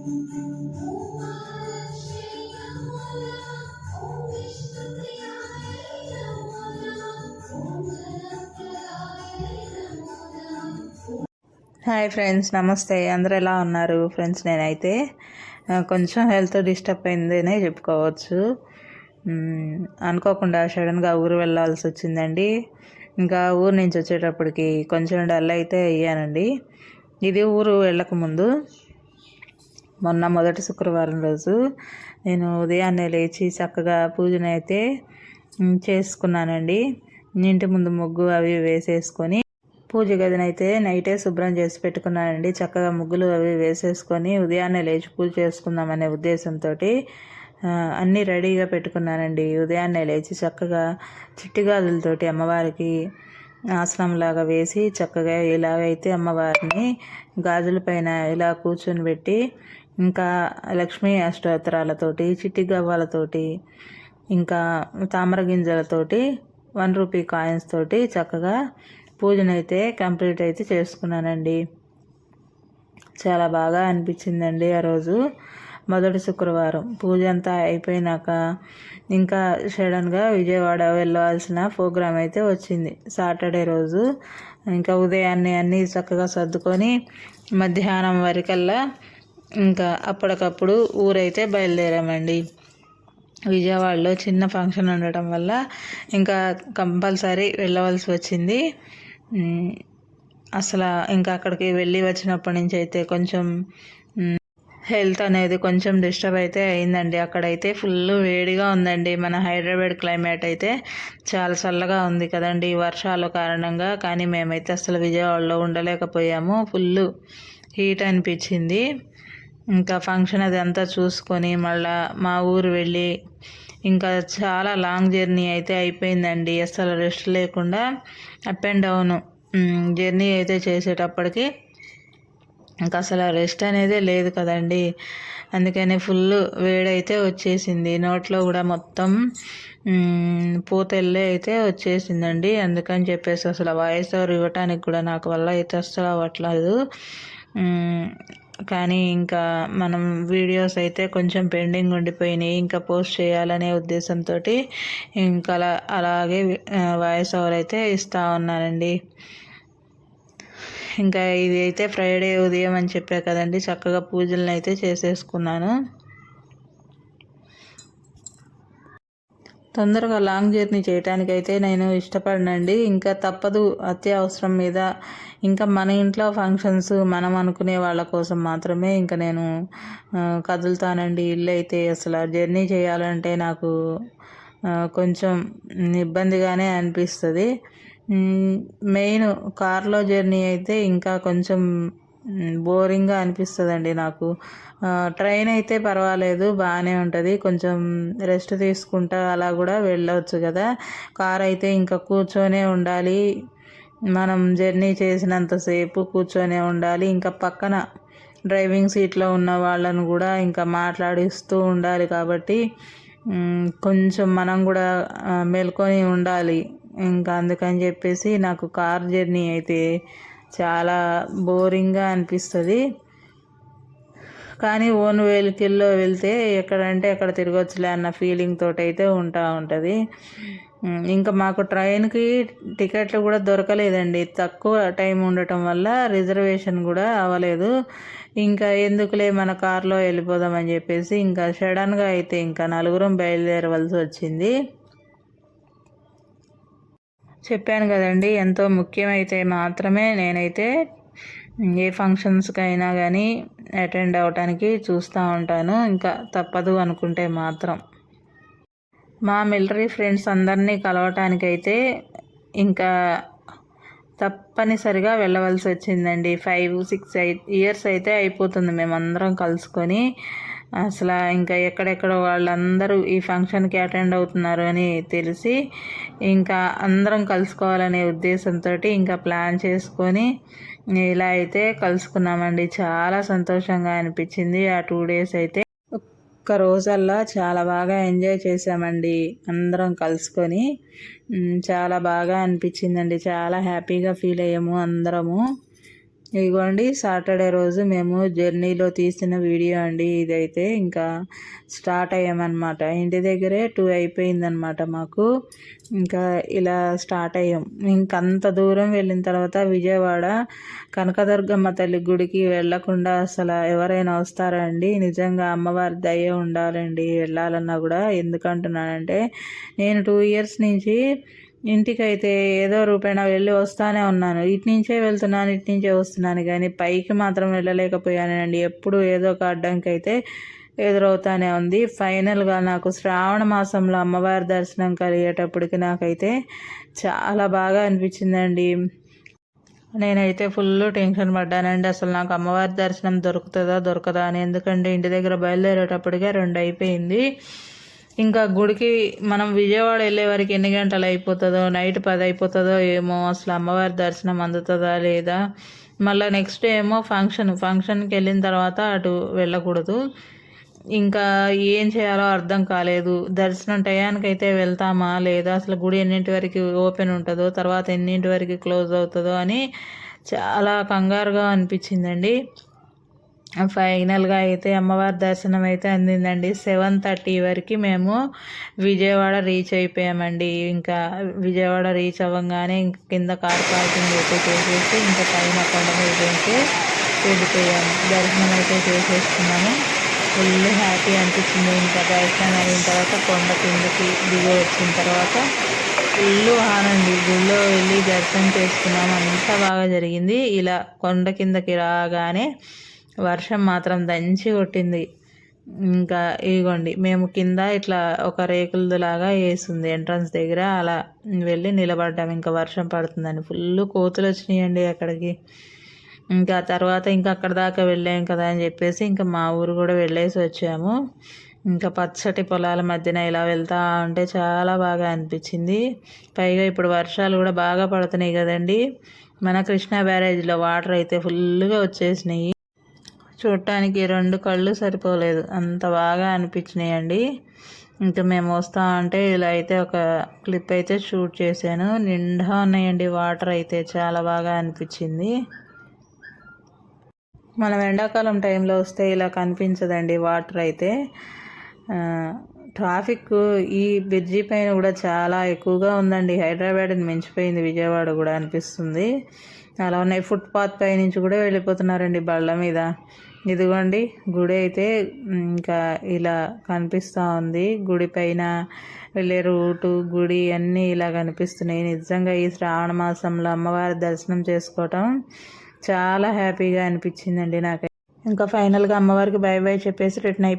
Hi friends నమస్తే. అందరు ఎలా ఉన్నారు? ఫ్రెండ్స్ నేనైతే కొంచెం హెల్త్ డిస్టర్బ్ అయిందనే చెప్పుకోవచ్చు. అనుకోకుండా సడన్గా ఊరు వెళ్ళాల్సి వచ్చిందండి. ఇంకా ఊరు నుంచి వచ్చేటప్పటికి కొంచెం డల్ అయితే అయ్యానండి. ఇది ఊరు వెళ్ళకముందు. మొన్న మొదటి శుక్రవారం రోజు నేను ఉదయాన్నే లేచి చక్కగా పూజనైతే అయితే చేసుకున్నానండి. ఇంటి ముందు ముగ్గు అవి వేసేసుకొని పూజ గదిని అయితే నైటే శుభ్రం చేసి పెట్టుకున్నానండి. చక్కగా ముగ్గులు అవి వేసేసుకొని ఉదయాన్నే లేచి పూజ చేసుకుందామనే ఉద్దేశంతో అన్నీ రెడీగా పెట్టుకున్నానండి. ఉదయాన్నే లేచి చక్కగా చిట్టిగాజులతోటి అమ్మవారికి ఆసనంలాగా వేసి చక్కగా ఇలాగైతే అమ్మవారిని గాజుల పైన ఇలా కూర్చొని పెట్టి ఇంకా లక్ష్మీ అష్టోత్తరాలతోటి చిట్టి గవ్వాలతోటి ఇంకా తామర గింజలతోటి వన్ రూపీ కాయిన్స్ తోటి చక్కగా పూజనైతే కంప్లీట్ అయితే చేసుకున్నానండి. చాలా బాగా అనిపించిందండి ఆ రోజు. మొదటి శుక్రవారం. పూజ అంతా అయిపోయినాక ఇంకా సడన్గా విజయవాడ వెళ్ళవలసిన ప్రోగ్రామ్ అయితే వచ్చింది. సాటర్డే రోజు. ఇంకా ఉదయాన్నే అన్నీ చక్కగా సర్దుకొని మధ్యాహ్నం వరకల్లా ఇంకా అప్పటికప్పుడు ఊరైతే బయలుదేరామండి. విజయవాడలో చిన్న ఫంక్షన్ ఉండటం వల్ల ఇంకా కంపల్సరీ వెళ్ళవలసి వచ్చింది. అసలు ఇంకా అక్కడికి వెళ్ళి వచ్చినప్పటి నుంచి అయితే కొంచెం హెల్త్ అనేది కొంచెం డిస్టర్బ్ అయితే అయిందండి. అక్కడైతే ఫుల్ వేడిగా ఉందండి. మన హైదరాబాద్ క్లైమేట్ అయితే చాలా చల్లగా ఉంది కదండి. వర్షాల కారణంగా కానీ మేమైతే అసలు విజయవాడలో ఉండలేకపోయాము. ఫుల్ హీట్ అనిపించింది. ఇంకా ఫంక్షన్ అది అంతా చూసుకొని మళ్ళా మా ఊరు వెళ్ళి ఇంకా చాలా లాంగ్ జర్నీ అయితే అయిపోయిందండి. అసలు రెస్ట్ లేకుండా అప్ అండ్ డౌన్ జర్నీ అయితే చేసేటప్పటికి ఇంకా అసలు రెస్ట్ అనేది లేదు కదండి. అందుకని ఫుల్ వేడైతే వచ్చేసింది. నోట్లో కూడా మొత్తం పూతెల్లే అయితే వచ్చేసిందండి. అందుకని చెప్పేసి అసలు వాయిస్ ఓవర్ ఇవ్వటానికి కూడా నాకు వల్ల అయితే అస్సలు అవ్వట్లేదు. కానీ ఇంకా మనం వీడియోస్ అయితే కొంచెం పెండింగ్ ఉండిపోయినాయి ఇంకా పోస్ట్ చేయాలనే ఉద్దేశంతో ఇంకా అలా అలాగే వాయిస్ ఓవర్ అయితే ఇస్తూ ఉన్నానండి. ఇంకా ఇది అయితే ఫ్రైడే ఉదయం అని చెప్పా కదండి చక్కగా పూజలను అయితే చేసేసుకున్నాను. తొందరగా లాంగ్ జర్నీ చేయడానికి అయితే నేను ఇష్టపడనండి. ఇంకా తప్పదు అత్యవసరం మీద. ఇంకా మన ఇంట్లో ఫంక్షన్స్ మనం అనుకునే వాళ్ళ కోసం మాత్రమే ఇంకా నేను కదులుతానండి. ఇల్లు అయితే అసలు జర్నీ చేయాలంటే నాకు కొంచెం ఇబ్బందిగానే అనిపిస్తుంది. మెయిన్ కార్లో జర్నీ అయితే ఇంకా కొంచెం బోరింగ్గా అనిపిస్తుందండి నాకు. ట్రైన్ అయితే పర్వాలేదు బాగానే ఉంటుంది. కొంచెం రెస్ట్ తీసుకుంటా అలా కూడా వెళ్ళవచ్చు కదా. కార్ అయితే ఇంకా కూర్చొనే ఉండాలి. మనం జర్నీ చేసినంతసేపు కూర్చొనే ఉండాలి. ఇంకా పక్కన డ్రైవింగ్ సీట్లో ఉన్న వాళ్ళను కూడా ఇంకా మాట్లాడిస్తూ ఉండాలి కాబట్టి కొంచెం మనం కూడా మేల్కొని ఉండాలి. ఇంకా అందుకని చెప్పేసి నాకు కార్ జర్నీ అయితే చాలా బోరింగ్గా అనిపిస్తుంది. కానీ ఓన్ వెహికల్లో వెళ్తే ఎక్కడంటే అక్కడ తిరగొచ్చులే అన్న ఫీలింగ్ తోటి అయితే ఉంటా ఉంటుంది. ఇంకా మాకు ట్రైన్కి టికెట్లు కూడా దొరకలేదండి. తక్కువ టైం ఉండటం వల్ల రిజర్వేషన్ కూడా అవ్వలేదు. ఇంకా ఎందుకులే మన కార్లో వెళ్ళిపోదామని చెప్పేసి ఇంకా సడన్గా అయితే ఇంకా నలుగురం బయలుదేరవలసి వచ్చింది. చెప్పాను కదండి ఎంతో ముఖ్యమైతే మాత్రమే నేనైతే ఏ ఫంక్షన్స్కి అయినా కానీ అటెండ్ అవ్వటానికి చూస్తూ ఉంటాను. ఇంకా తప్పదు అనుకుంటే మాత్రం. మా మిలిటరీ ఫ్రెండ్స్ అందరినీ కలవటానికైతే ఇంకా తప్పనిసరిగా వెళ్ళవలసి వచ్చిందండి ఫైవ్ సిక్స్ ఎయిట్ ఇయర్స్ అయితే అయిపోతుంది మేమందరం కలుసుకొని. అసలు ఇంకా ఎక్కడెక్కడ వాళ్ళందరూ ఈ ఫంక్షన్కి అటెండ్ అవుతున్నారు అని తెలిసి ఇంకా అందరం కలుసుకోవాలనే ఉద్దేశంతో ఇంకా ప్లాన్ చేసుకొని ఇలా అయితే కలుసుకున్నామండి. చాలా సంతోషంగా అనిపించింది. ఆ టూ డేస్ అయితే ఒక్క రోజల్లా చాలా బాగా ఎంజాయ్ చేసామండి అందరం కలుసుకొని. చాలా బాగా అనిపించిందండి. చాలా హ్యాపీగా ఫీల్ అయ్యాము అందరము. ఇదిగోండి సాటర్డే రోజు మేము జర్నీలో తీసిన వీడియో అండి ఇదైతే. ఇంకా స్టార్ట్ అయ్యామన్నమాట. ఇంటి దగ్గరే టూ అయిపోయిందనమాట మాకు. ఇంకా ఇలా స్టార్ట్ అయ్యాం. ఇంకంత దూరం వెళ్ళిన తర్వాత విజయవాడ కనకదుర్గమ్మ తల్లి గుడికి వెళ్ళకుండా అసలు ఎవరైనా వస్తారా అండి? నిజంగా అమ్మవారి దయ ఉండాలండి వెళ్ళాలన్నా కూడా. ఎందుకంటున్నానంటే నేను టూ ఇయర్స్ నుంచి ఇంటికైతే ఏదో రూపాయన వెళ్ళి వస్తానే ఉన్నాను. ఇటు నుంచే వెళ్తున్నాను ఇటు నుంచే వస్తున్నాను కానీ పైకి మాత్రం వెళ్ళలేకపోయానండి. ఎప్పుడు ఏదో ఒక అడ్డంకి అయితే ఎదురవుతానే ఉంది. ఫైనల్గా నాకు శ్రావణ మాసంలో అమ్మవారి దర్శనం కలిగేటప్పటికి నాకైతే చాలా బాగా అనిపించిందండి. నేనైతే ఫుల్ టెన్షన్ పడ్డానండి. అసలు నాకు అమ్మవారి దర్శనం దొరుకుతుందా దొరకదా అని. ఎందుకంటే ఇంటి దగ్గర బయలుదేరేటప్పటికే రెండు అయిపోయింది. ఇంకా గుడికి మనం విజయవాడ వెళ్ళే వరకు ఎన్ని గంటలు అయిపోతుందో నైట్ పది అయిపోతుందో ఏమో అసలు అమ్మవారి దర్శనం అందుతుందా లేదా? మళ్ళీ నెక్స్ట్ డే ఏమో ఫంక్షన్ ఫంక్షన్కి వెళ్ళిన తర్వాత అటు వెళ్ళకూడదు. ఇంకా ఏం చేయాలో అర్థం కాలేదు. దర్శనం టయానికి అయితే వెళ్తామా లేదా? అసలు గుడి ఎన్నింటి వరకు ఓపెన్ ఉంటుందో తర్వాత ఎన్నింటి వరకు క్లోజ్ అవుతుందో అని చాలా కంగారుగా అనిపించిందండి. ఫైనల్గా అయితే అమ్మవారి దర్శనం అయితే అందిందండి. సెవెన్ థర్టీ వరకు మేము విజయవాడ రీచ్ అయిపోయామండి. ఇంకా విజయవాడ రీచ్ అవ్వగానే ఇంక కింద కార్ పార్కింగ్ అయితే చేసేసి ఇంకా టైం అక్కడ అయితే వెళ్ళిపోయాము దర్శనం అయితే చేసేసుకున్నాము. ఫుల్ హ్యాపీ అనిపించింది. ఇంకా దర్శనం అయిన తర్వాత కొండ కిందకి దిగి వచ్చిన తర్వాత ఫుల్ ఆనంది. గుళ్ళో వెళ్ళి దర్శనం చేసుకున్నాము అంతా బాగా జరిగింది. ఇలా కొండ కిందకి రాగానే వర్షం మాత్రం దంచి కొట్టింది. ఇంకా ఇగోండి మేము కింద ఇట్లా ఒక రేకులలాగా వేసింది ఎంట్రన్స్ దగ్గర. అలా వెళ్ళి నిలబడ్డాం. ఇంకా వర్షం పడుతుందని ఫుల్ కోతులు వచ్చినాయండి అక్కడికి. ఇంకా తర్వాత ఇంకా అక్కడ దాకా వెళ్ళాం కదా అని చెప్పేసి ఇంకా మా ఊరు కూడా వెళ్ళేసి వచ్చాము. ఇంకా పచ్చటి పొలాల మధ్యన ఇలా వెళ్తా ఉంటే చాలా బాగా అనిపించింది. పైగా ఇప్పుడు వర్షాలు కూడా బాగా పడుతున్నాయి కదండి. మన కృష్ణా బ్యారేజ్లో వాటర్ అయితే ఫుల్గా వచ్చేసినాయి. చూడటానికి రెండు కళ్ళు సరిపోలేదు. అంత బాగా అనిపించినాయండి. ఇంకా మేము వస్తా అంటే ఇలా అయితే ఒక క్లిప్ అయితే షూట్ చేశాను. నిండా ఉన్నాయండి. వాటర్ అయితే చాలా బాగా అనిపించింది. మనం ఎండాకాలం టైంలో వస్తే ఇలా కనిపించదండి వాటర్ అయితే. ట్రాఫిక్ ఈ బ్రిడ్జి పైన కూడా చాలా ఎక్కువగా ఉందండి. హైదరాబాద్ని మించిపోయింది విజయవాడ కూడా అనిపిస్తుంది. అలా ఉన్నాయి. ఫుట్పాత్ పై నుంచి కూడా వెళ్ళిపోతున్నారండి బళ్ళ మీద. ఇదిగోండి గుడి అయితే ఇంకా ఇలా కనిపిస్తూ ఉంది. గుడి పైన వెళ్ళే రూటు గుడి అన్నీ ఇలా కనిపిస్తున్నాయి. నిజంగా ఈ శ్రావణ మాసంలో అమ్మవారి దర్శనం చేసుకోవటం చాలా హ్యాపీగా అనిపించిందండి నాకు. ఇంకా ఫైనల్గా అమ్మవారికి బై బై చెప్పేసి రిటర్న్ అయిపోయి